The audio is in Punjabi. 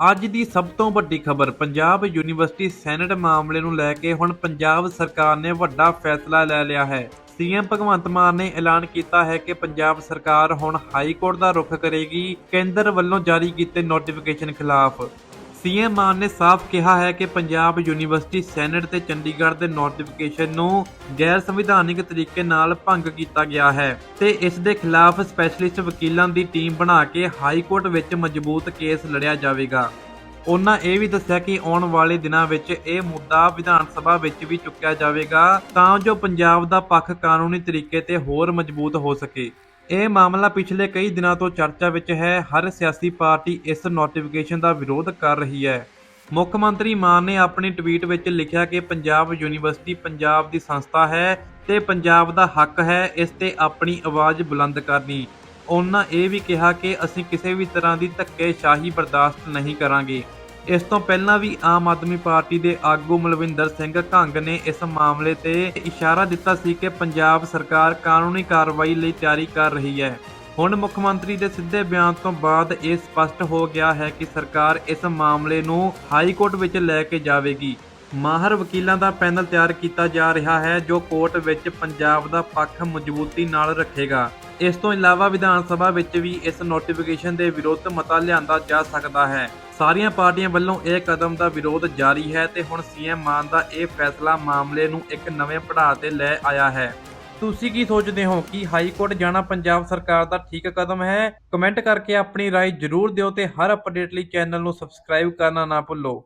ਅੱਜ ਦੀ ਸਭ ਤੋਂ ਵੱਡੀ ਖਬਰ, ਪੰਜਾਬ ਯੂਨੀਵਰਸਿਟੀ ਸੈਨੇਟ ਮਾਮਲੇ ਨੂੰ ਲੈ ਕੇ ਹੁਣ ਪੰਜਾਬ ਸਰਕਾਰ ਨੇ ਵੱਡਾ ਫੈਸਲਾ ਲੈ ਲਿਆ ਹੈ। ਸੀਐਮ ਭਗਵੰਤ ਮਾਨ ਨੇ ਐਲਾਨ ਕੀਤਾ ਹੈ ਕਿ ਪੰਜਾਬ ਸਰਕਾਰ ਹੁਣ ਹਾਈ ਕੋਰਟ ਦਾ ਰੁਖ ਕਰੇਗੀ, ਕੇਂਦਰ ਵੱਲੋਂ ਜਾਰੀ ਕੀਤੇ ਨੋਟੀਫਿਕੇਸ਼ਨ ਖਿਲਾਫ। ਸੀਐਮ ਮਾਨ ਨੇ ਸਾਫ਼ ਕਿਹਾ ਹੈ ਕਿ ਪੰਜਾਬ ਯੂਨੀਵਰਸਿਟੀ ਸੈਨੇਟ ਤੇ ਚੰਡੀਗੜ੍ਹ ਦੇ ਨੋਟੀਫਿਕੇਸ਼ਨ ਨੂੰ ਗੈਰ ਸੰਵਿਧਾਨਿਕ ਤਰੀਕੇ ਨਾਲ ਭੰਗ ਕੀਤਾ ਗਿਆ ਹੈ ਤੇ ਇਸ ਦੇ ਖਿਲਾਫ ਸਪੈਸ਼ਲਿਸਟ ਵਕੀਲਾਂ ਦੀ ਟੀਮ ਬਣਾ ਕੇ ਹਾਈ ਕੋਰਟ ਵਿੱਚ ਮਜ਼ਬੂਤ ਕੇਸ ਲੜਿਆ ਜਾਵੇਗਾ। ਉਹਨਾਂ ਇਹ ਵੀ ਦੱਸਿਆ ਕਿ ਆਉਣ ਵਾਲੇ ਦਿਨਾਂ ਵਿੱਚ ਇਹ ਮੁੱਦਾ ਵਿਧਾਨ ਸਭਾ ਵਿੱਚ ਵੀ ਚੁੱਕਿਆ ਜਾਵੇਗਾ ਤਾਂ ਜੋ ਪੰਜਾਬ ਦਾ ਪੱਖ ਕਾਨੂੰਨੀ ਤਰੀਕੇ ਤੇ ਹੋਰ ਮਜ਼ਬੂਤ ਹੋ ਸਕੇ। ਇਹ ਮਾਮਲਾ ਪਿਛਲੇ ਕਈ ਦਿਨਾਂ ਤੋਂ ਚਰਚਾ ਵਿੱਚ ਹੈ। ਹਰ ਸਿਆਸੀ ਪਾਰਟੀ ਇਸ ਨੋਟੀਫਿਕੇਸ਼ਨ ਦਾ ਵਿਰੋਧ ਕਰ ਰਹੀ ਹੈ। ਮੁੱਖ ਮੰਤਰੀ ਮਾਨ ਨੇ ਆਪਣੀ ਟਵੀਟ ਵਿੱਚ ਲਿਖਿਆ ਕਿ ਪੰਜਾਬ ਯੂਨੀਵਰਸਿਟੀ ਪੰਜਾਬ ਦੀ ਸੰਸਥਾ ਹੈ ਤੇ ਪੰਜਾਬ ਦਾ ਹੱਕ ਹੈ ਇਸ ਤੇ ਆਪਣੀ ਆਵਾਜ਼ ਬੁਲੰਦ ਕਰਨੀ। ਉਹਨਾਂ ਇਹ ਵੀ ਕਿਹਾ ਕਿ ਅਸੀਂ ਕਿਸੇ ਵੀ ਤਰ੍ਹਾਂ ਦੀ ਧੱਕੇਸ਼ਾਹੀ ਬਰਦਾਸ਼ਤ ਨਹੀਂ ਕਰਾਂਗੇ। ਇਸ ਤੋਂ ਪਹਿਲਾਂ ਵੀ ਆਮ ਆਦਮੀ ਪਾਰਟੀ ਦੇ ਆਗੂ ਮਲਵਿੰਦਰ ਸਿੰਘ ਘੰਗ ਨੇ ਇਸ ਮਾਮਲੇ ਤੇ ਇਸ਼ਾਰਾ ਦਿੱਤਾ ਸੀ ਕਿ ਪੰਜਾਬ ਸਰਕਾਰ ਕਾਨੂੰਨੀ ਕਾਰਵਾਈ ਲਈ ਤਿਆਰੀ ਕਰ ਰਹੀ ਹੈ। ਹੁਣ ਮੁੱਖ ਮੰਤਰੀ ਦੇ ਸਿੱਧੇ ਬਿਆਨ ਤੋਂ ਬਾਅਦ ਇਹ ਸਪਸ਼ਟ ਹੋ ਗਿਆ ਹੈ ਕਿ ਸਰਕਾਰ ਇਸ ਮਾਮਲੇ ਨੂੰ ਹਾਈ ਕੋਰਟ ਵਿੱਚ ਲੈ ਕੇ ਜਾਵੇਗੀ। ਮਾਹਰ ਵਕੀਲਾਂ ਦਾ ਪੈਨਲ ਤਿਆਰ ਕੀਤਾ ਜਾ ਰਿਹਾ ਹੈ, ਜੋ ਕੋਰਟ ਵਿੱਚ ਪੰਜਾਬ ਦਾ ਪੱਖ ਮਜ਼ਬੂਤੀ ਨਾਲ ਰੱਖੇਗਾ। ਇਸ ਤੋਂ ਇਲਾਵਾ ਵਿਧਾਨ ਸਭਾ ਵਿੱਚ ਵੀ ਇਸ ਨੋਟੀਫਿਕੇਸ਼ਨ ਦੇ ਵਿਰੁੱਧ ਮਤਾ ਲਿਆਂਦਾ ਜਾ ਸਕਦਾ ਹੈ ਸਾਰੀਆਂ ਪਾਰਟੀਆਂ ਵੱਲੋਂ ਇਹ ਕਦਮ ਦਾ ਵਿਰੋਧ ਜਾਰੀ ਹੈ ਤੇ ਹੁਣ ਸੀਐਮ ਮਾਨ ਦਾ ਇਹ ਫੈਸਲਾ ਮਾਮਲੇ ਨੂੰ ਇੱਕ ਨਵੇਂ ਪੜਾਅ ਤੇ ਲੈ ਆਇਆ ਹੈ ਤੁਸੀਂ ਕੀ ਸੋਚਦੇ ਹੋ ਕਿ ਹਾਈ ਕੋਰਟ ਜਾਣਾ ਪੰਜਾਬ ਸਰਕਾਰ ਦਾ ਠੀਕ ਕਦਮ ਹੈ ਕਮੈਂਟ ਕਰਕੇ ਆਪਣੀ رائے ਜ਼ਰੂਰ ਦਿਓ ਤੇ ਹਰ ਅਪਡੇਟ ਲਈ ਚੈਨਲ ਨੂੰ ਸਬਸਕ੍ਰਾਈਬ ਕਰਨਾ ਨਾ ਭੁੱਲੋ